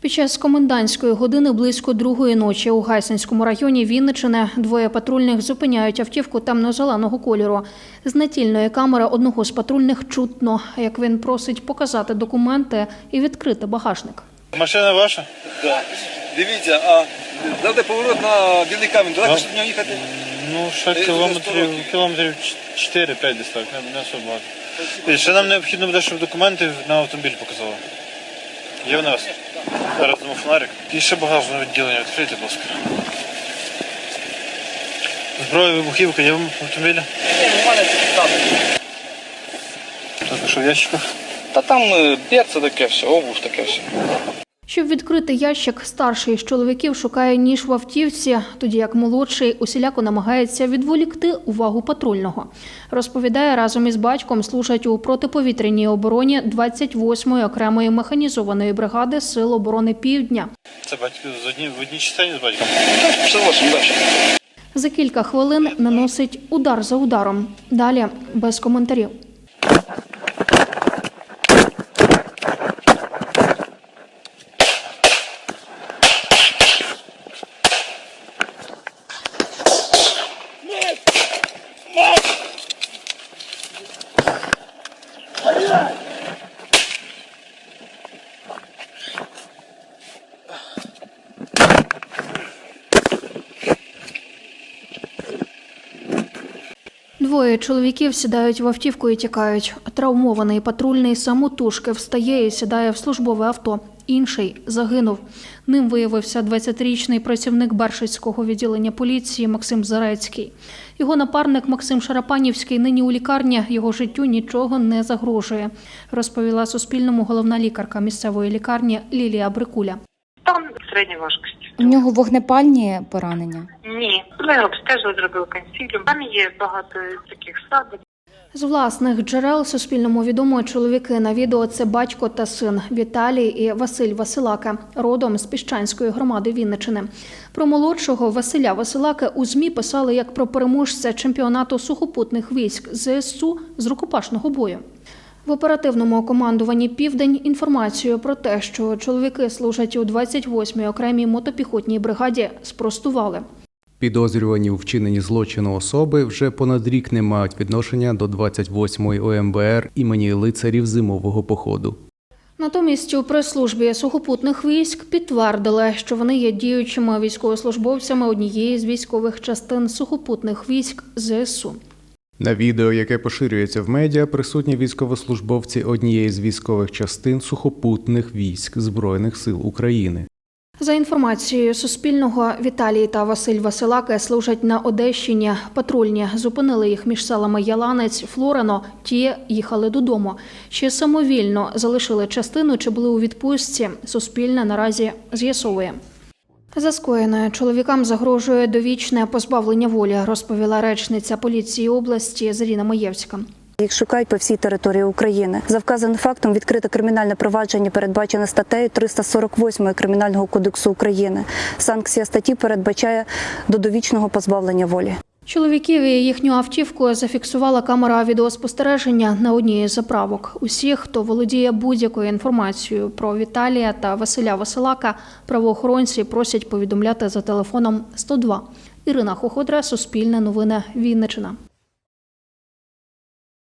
Під час комендантської години близько другої ночі у Гайсинському районі Вінничини двоє патрульних зупиняють автівку темно-зеленого кольору. З націльної камери одного з патрульних чутно, як він просить показати документи і відкрити багажник. Машина ваша? Да. Дивіться, а завжди поворот на білий камінь. Далеко щоб в нього їхати. Ну, ще кілометрів, 100 років. кілометрів 4-5 десь так, не, не особо. І ще нам необхідно буде, щоб документи на автомобіль показали. Є в нас? Зараз тому фонарик. І ще багажне відділення відкрийте, будь ласка. Зброя, вибухівка є в автомобілі? Ні, в мене це там. Так, що в ящиках? Та там е, берце таке все, обувь таке все. Щоб відкрити ящик, старший з чоловіків шукає ніж в автівці, тоді як молодший усіляко намагається відволікти увагу патрульного. Розповідає, разом із батьком служать у протиповітряній обороні 28-ї окремої механізованої бригади Сил оборони Півдня. Це батько з одні, в одній частині з батьком. Все 8 далі. За кілька хвилин наносить удар за ударом. Далі без коментарів. Двоє чоловіків сідають в автівку і тікають. Травмований патрульний самотужки встає і сідає в службове авто. Інший загинув. Ним виявився 20-річний працівник Бершицького відділення поліції Максим Зарецький. Його напарник Максим Шарапанівський нині у лікарні. Його життю нічого не загрожує, розповіла Суспільному головна лікарка місцевої лікарні Лілія Брикуля. Стан середньої важкості. У нього вогнепальні поранення. Ні, ми обстежили, зробили консиліум. Там є багато таких садок. З власних джерел Суспільному відомо чоловіки на відео це батько та син Віталій і Василь Василака, родом з Піщанської громади Вінничини. Про молодшого Василя Василака у ЗМІ писали як про переможця чемпіонату сухопутних військ ЗСУ з рукопашного бою. В оперативному командуванні Південь інформацію про те, що чоловіки служать у 28-й окремій мотопіхотній бригаді, спростували. Підозрювані у вчиненні злочину особи вже понад рік не мають відношення до 28-ї ОМБР імені лицарів зимового походу. Натомість у прес-службі сухопутних військ підтвердили, що вони є діючими військовослужбовцями однієї з військових частин сухопутних військ ЗСУ. На відео, яке поширюється в медіа, присутні військовослужбовці однієї з військових частин сухопутних військ Збройних сил України. За інформацією Суспільного, Віталій та Василь Василаки служать на Одещині. Патрульні зупинили їх між селами Яланець, Флорено. Ті їхали додому. Чи самовільно залишили частину, чи були у відпустці. Суспільне наразі з'ясовує. За скоєне чоловікам загрожує довічне позбавлення волі, розповіла речниця поліції області Заріна Маєвська. Їх шукають по всій території України. За вказаним фактом відкрите кримінальне провадження передбачене статтею 348 Кримінального кодексу України. Санкція статті передбачає до довічного позбавлення волі. Чоловіків і їхню автівку зафіксувала камера відеоспостереження на одній із заправок. Усі, хто володіє будь-якою інформацією про Віталія та Василя Василака, правоохоронці просять повідомляти за телефоном 102. Ірина Хоходра, Суспільне новини, Вінничина.